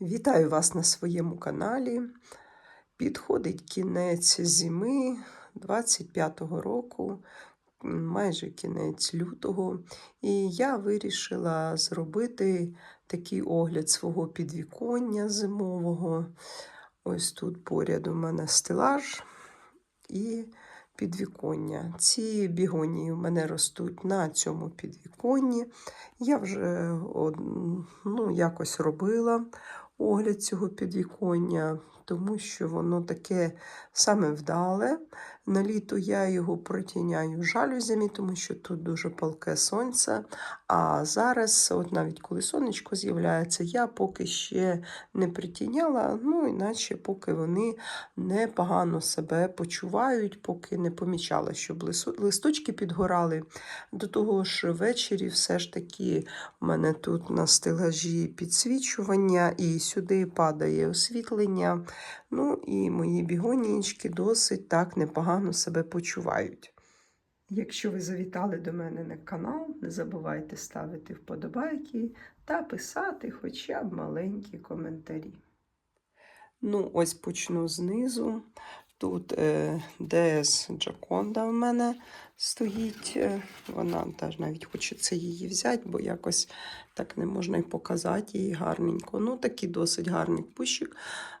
Вітаю вас на своєму каналі. Підходить кінець зими 25-го року, майже кінець лютого. І я вирішила зробити такий огляд свого підвіконня зимового. Ось тут поряд у мене стелаж і підвіконня. Ці бігонії у мене ростуть на цьому підвіконні. Я вже ну, якось робила огляд цього підвіконня, тому що воно таке саме вдале. На літо я його протіняю жалюзями, тому що тут дуже палке сонце. А зараз, от навіть коли сонечко з'являється, я поки ще не притіняла, ну іначе поки вони непогано себе почувають, поки не помічала, щоб листочки підгорали. До того ж, ввечері все ж таки у мене тут на стелажі підсвічування, і сюди падає освітлення. Ну і мої бігонічки досить так непогано себе почувають. Якщо ви завітали до мене на канал, не забувайте ставити вподобайки та писати хоча б маленькі коментарі. Ну, ось почну знизу. Тут е, DS Джаконда в мене стоїть. Е, Вона теж навіть хочеться її взяти, бо якось так не можна і показати її гарненько. Ну, такий досить гарний кущик.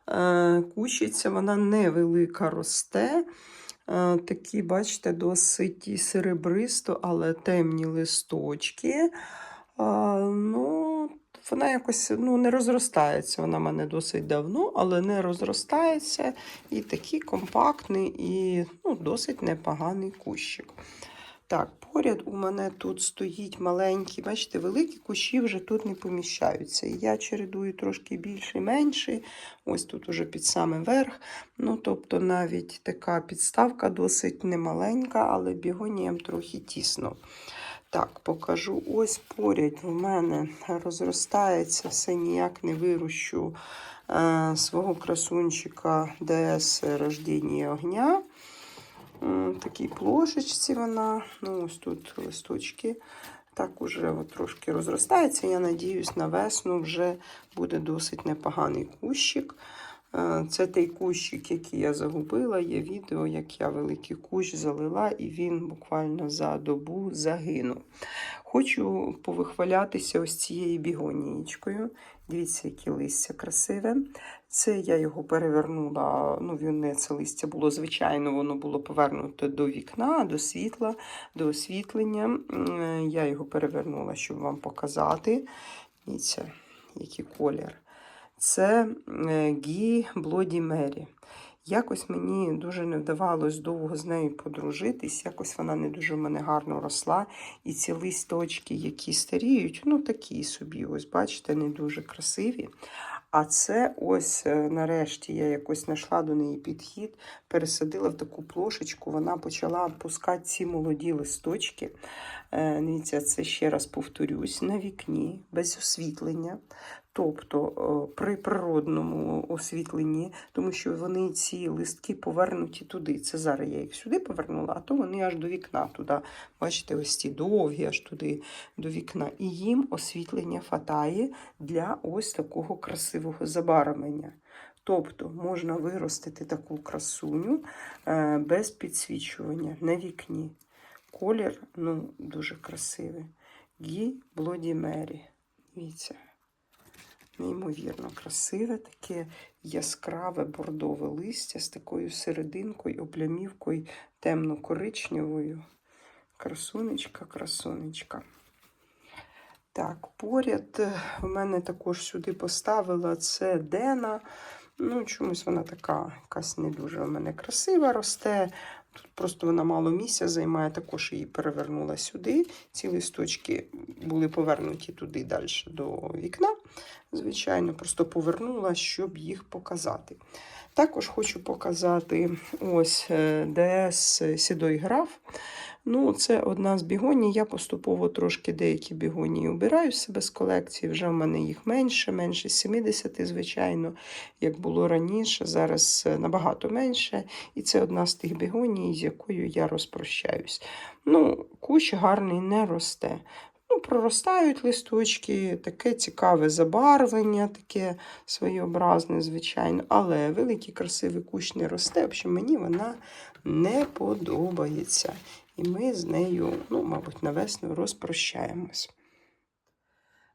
Е, Кущиця, вона невелика росте. Такі, бачите, досить серебристо, але темні листочки. Ну, вона якось ну, не розростається. Вона в мене досить давно, але не розростається. І такий компактний і ну, досить непоганий кущик. Так, поряд у мене тут стоїть маленький, бачите, великі кущі вже тут не поміщаються. Я чередую трошки більший, менший. Ось тут уже під самий верх. Ну, тобто навіть така підставка досить немаленька, але бігоніям трохи тісно. Так, покажу. Ось поряд в мене розростається, все ніяк не вирощу е, свого красунчика ДС рождення огня. М, Такій плошечці вона. Ну, ось тут листочки. Так уже от трошки розростається. Я надіюсь, на весну вже буде досить непоганий кущик. Е, Це той кущик, який я загубила. Є відео, як я великий кущ залила, і він буквально за добу загинув. Хочу повихвалятися ось цією бігонієчкою. Дивіться, яке листя красиве. Це я його перевернула. Ну, він це листя було звичайно, воно було повернуто до вікна, до світла, до освітлення. Я його перевернула, щоб вам показати. Дивіться, який колір. Це е, Гі Блоді Мері. Якось мені дуже не вдавалось довго з нею подружитись, якось вона не дуже в мене гарно росла. І ці листочки, які старіють, ну такі собі, ось бачите, не дуже красиві. А це ось е, нарешті я якось знайшла до неї підхід, пересадила в таку плошечку, вона почала пускати ці молоді листочки. Е, Дивіться, це ще раз повторюсь, на вікні, без освітлення. Тобто е, при природному освітленні, тому що вони ці листки повернуті туди. Це зараз я їх сюди повернула, а то вони аж до вікна туди. Бачите, ось ці довгі аж туди до вікна. І їм освітлення фатає для ось такого красивого забарвлення. Тобто можна виростити таку красуню е, без підсвічування на вікні. Колір ну, дуже красивий. Гі Блоді Мері. Дивіться. Неймовірно красиве, таке яскраве бордове листя з такою серединкою, облямівкою темно-коричневою. Красунечка, красунечка. Так, поряд е, в мене також сюди поставила це Дена. Ну, чомусь вона така якась не дуже в мене красива росте. Тут просто вона мало місця займає, також її перевернула сюди. Ці листочки були повернуті туди далі до вікна. Звичайно, просто повернула, щоб їх показати. Також хочу показати ось е, ДС Сідой граф. Ну, це одна з бігоній. Я поступово трошки деякі бігонії обираю себе з колекції. Вже в мене їх менше, менше 70, звичайно, як було раніше. Зараз е, набагато менше. І це одна з тих бігоній, з якою я розпрощаюсь. Ну, кущ гарний не росте. Ну, проростають листочки, таке цікаве забарвлення, таке своєобразне, звичайно. Але великий красивий кущ не росте. В общем, мені вона не подобається. І ми з нею, ну, мабуть, на весну розпрощаємось.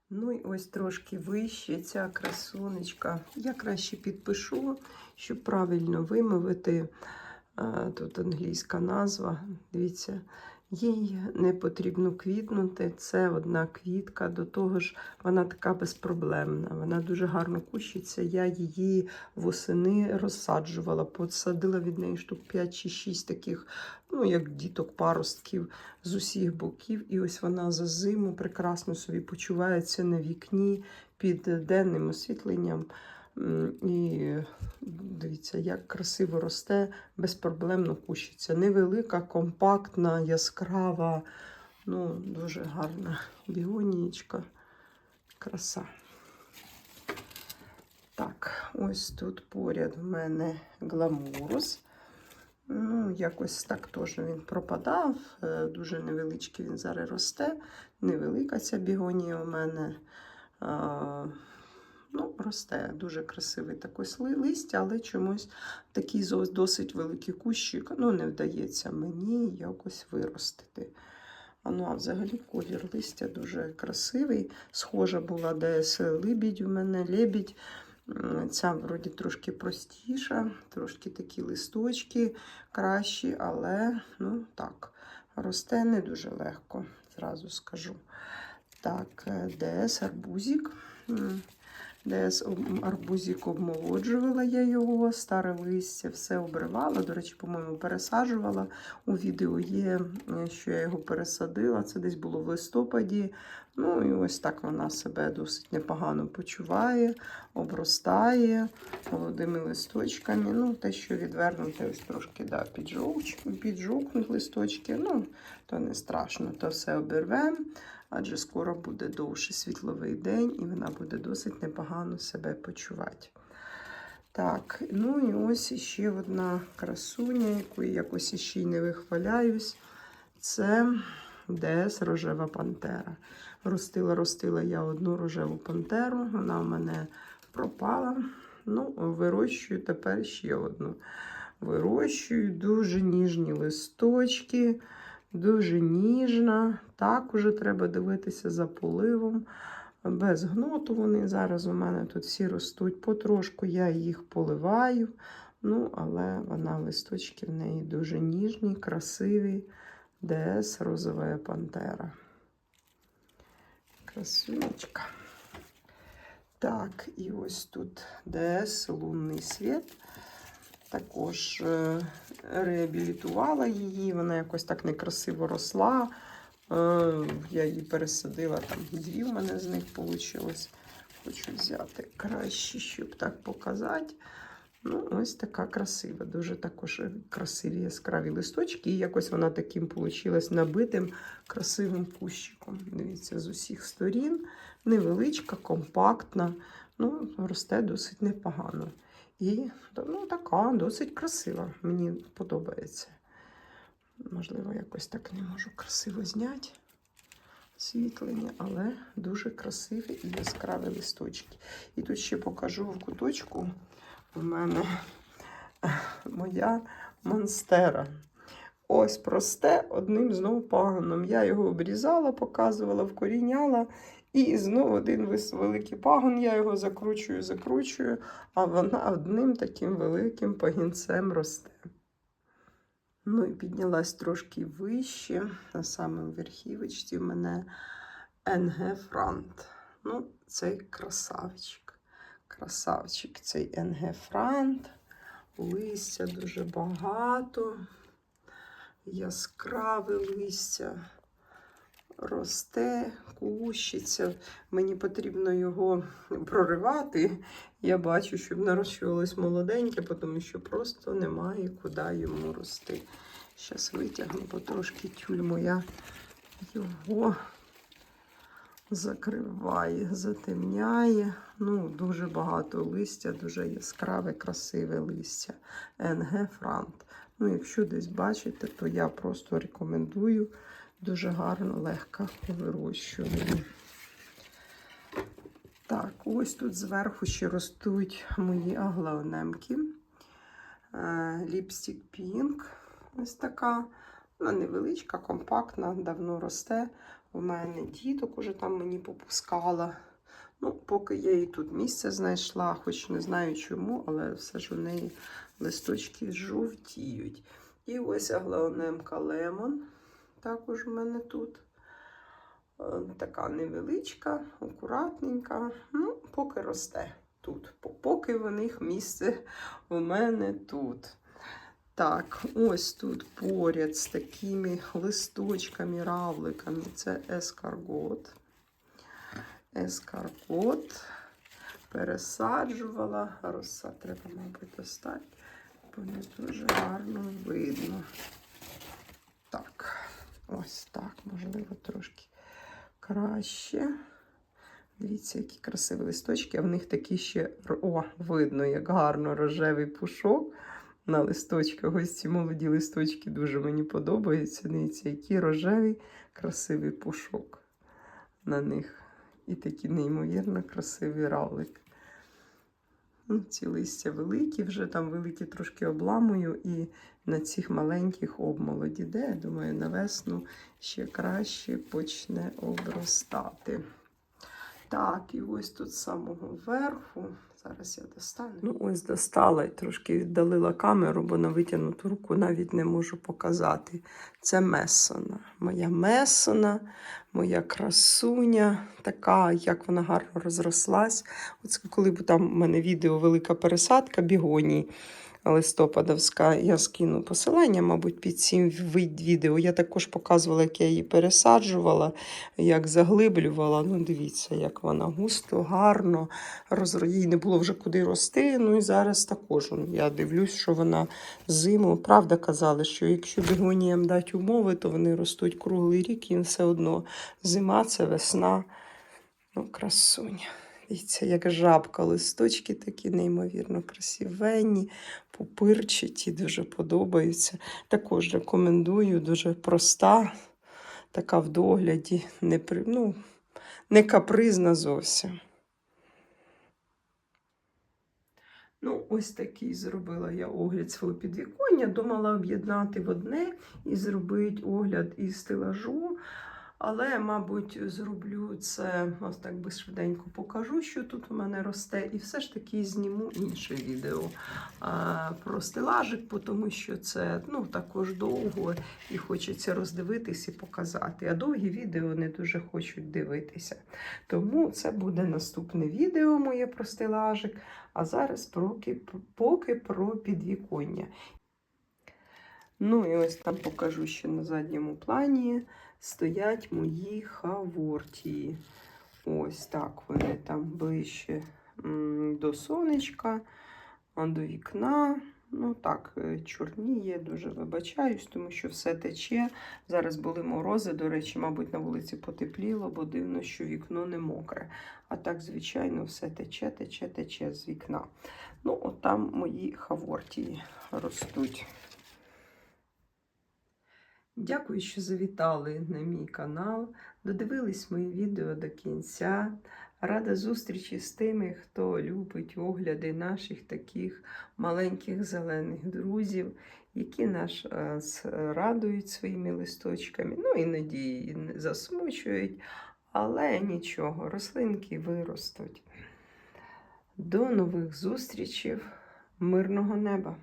Ну і ось трошки вище ця красунечка. Я краще підпишу, щоб правильно вимовити. Тут англійська назва. Дивіться, їй не потрібно квітнути. Це одна квітка. До того ж, вона така безпроблемна. Вона дуже гарно кущиться. Я її восени розсаджувала, посадила від неї штук 5 чи 6 таких, ну, як діток, паростків з усіх боків. І ось вона за зиму прекрасно собі почувається на вікні під денним освітленням. І дивіться, як красиво росте, безпроблемно кущиться. Невелика, компактна, яскрава, ну, дуже гарна бігонієчка. Краса. Так, ось тут поряд в мене гламурус. Ну, якось так теж він пропадав. е, Дуже невеличкий він зараз росте. Невелика ця бігонія у мене. Ну, росте дуже красивий такий листя, але чомусь такий досить великий кущик. Ну, не вдається мені якось виростити. А ну, а взагалі колір листя дуже красивий. Схожа була десь либідь у мене, лебідь. Ця вроді трошки простіша, трошки такі листочки кращі, але ну так, росте не дуже легко, зразу скажу. Так, е, ДС арбузик. ДС арбузик обмолоджувала я його, старе листя, все обривала. До речі, по-моєму, пересаджувала. У відео є, е, що я його пересадила. Це десь було в листопаді. Ну і ось так вона себе досить непогано почуває, обростає молодими листочками. Ну, те, що відвернуте, ось трошки да, піджовкнуть листочки. Ну, то не страшно, то все обірвемо адже скоро буде довший світловий день, і вона буде досить непогано себе почувати. Так, ну і ось ще одна красуня, якою якось іще й не вихваляюсь. Це ДС рожева пантера. Ростила, ростила я одну рожеву пантеру, вона в мене пропала. Ну, вирощую тепер ще одну. Вирощую дуже ніжні листочки. Дуже ніжна. Так, уже треба дивитися за поливом. Без гноту вони зараз у мене тут всі ростуть. Потрошку я їх поливаю. Ну, але вона листочки в неї дуже ніжні, красиві. ДС розова пантера. Красунечка. Так, і ось тут ДС лунний світ. Також е, реабілітувала її, вона якось так некрасиво росла. Е, Я її пересадила, там дві в мене з них вийшло. Хочу взяти краще, щоб так показати. Ну, ось така красива. Дуже також красиві яскраві листочки. І якось вона таким вийшла набитим красивим кущиком. Дивіться, з усіх сторін. Невеличка, компактна. Ну, росте досить непогано. І ну, така досить красива. Мені подобається. Можливо, якось так не можу красиво зняти освітлення, але дуже красиві і яскраві листочки. І тут ще покажу в куточку в мене моя монстера. Ось просте одним знову пагоном. Я його обрізала, показувала, вкоріняла. І знову один вис- великий пагон, я його закручую, закручую, а вона одним таким великим пагінцем росте. Ну і піднялась трошки вище. На самому верхівочці в мене НГ Франт. Ну, цей красавчик. Красавчик, цей НГ Франт. Листя дуже багато. Яскраве листя. Росте, кущиться. Мені потрібно його проривати. Я бачу, щоб нарощувалось молоденьке, тому що просто немає куди йому рости. Зараз витягну потрошки тюль моя його закриває, затемняє. Ну, дуже багато листя, дуже яскраве, красиве листя. НГ Франт. Ну, якщо десь бачите, то я просто рекомендую дуже гарно, легко вирощування. Так, ось тут зверху ще ростуть мої аглаонемки. Ліпстік Пінк. Ось така. Вона невеличка, компактна, давно росте. У мене діток уже там мені попускала. Ну, поки я і тут місце знайшла, хоч не знаю чому, але все ж у неї листочки жовтіють. І ось аглаонемка Лемон. Також у мене тут. Е, Така невеличка, акуратненька. Ну, поки росте тут. Поки в них місце у мене тут. Так, ось тут поряд з такими листочками, равликами. Це ескаргот. Ескаргот. Пересаджувала. Роса треба, мабуть, достати, бо не дуже гарно видно. Так, ось так, можливо, трошки краще. Дивіться, які красиві листочки, а в них такі ще о, видно, як гарно рожевий пушок на листочках. Ось ці молоді листочки дуже мені подобаються. Дивіться, який рожевий, красивий пушок на них. І такі неймовірно красиві равлики. Ці листя великі, вже там великі трошки обламую, і на цих маленьких обмолоді, де, я думаю, на весну ще краще почне обростати. Так, і ось тут з самого верху. Зараз я достану. Ну, ось достала і трошки віддалила камеру, бо на витягнуту руку навіть не можу показати. Це месона. Моя месона, моя красуня, така, як вона гарно розрослась. Оце коли б там в мене відео велика пересадка бігоній листопадовська, я скину посилання, мабуть, під цим відео. Я також показувала, як я її пересаджувала, як заглиблювала. Ну, дивіться, як вона густо, гарно. Розро... Їй не було вже куди рости. Ну і зараз також я дивлюсь, що вона зиму. Правда казали, що якщо бігоніям дати умови, то вони ростуть круглий рік, і все одно зима це весна. Ну, красуня. Дивіться, як жабка, листочки такі неймовірно красивенні, пупирчаті, дуже подобаються. Також рекомендую, дуже проста, така в догляді, не, ну, не капризна зовсім. Ну, ось такий зробила я огляд свого підвіконня. Думала об'єднати в одне і зробити огляд із стелажу. Але, мабуть, зроблю це ось так би швиденько покажу, що тут у мене росте, і все ж таки зніму інше відео а, про стелажик, тому що це ну, також довго і хочеться роздивитись і показати. А довгі відео не дуже хочуть дивитися. Тому це буде наступне відео моє про стелажик. А зараз поки, поки про підвіконня. Ну і ось там покажу ще на задньому плані стоять мої хавортії. Ось так вони там ближче до сонечка, до вікна. Ну так, е, чорніє, дуже вибачаюсь, тому що все тече. Зараз були морози, до речі, мабуть, на вулиці потепліло, бо дивно, що вікно не мокре. А так, звичайно, все тече, тече, тече з вікна. Ну, от там мої хавортії ростуть. Дякую, що завітали на мій канал. Додивились мої відео до кінця. Рада зустрічі з тими, хто любить огляди наших таких маленьких зелених друзів, які нас е, радують своїми листочками. Ну, іноді засмучують, але нічого, рослинки виростуть. До нових зустрічей, мирного неба!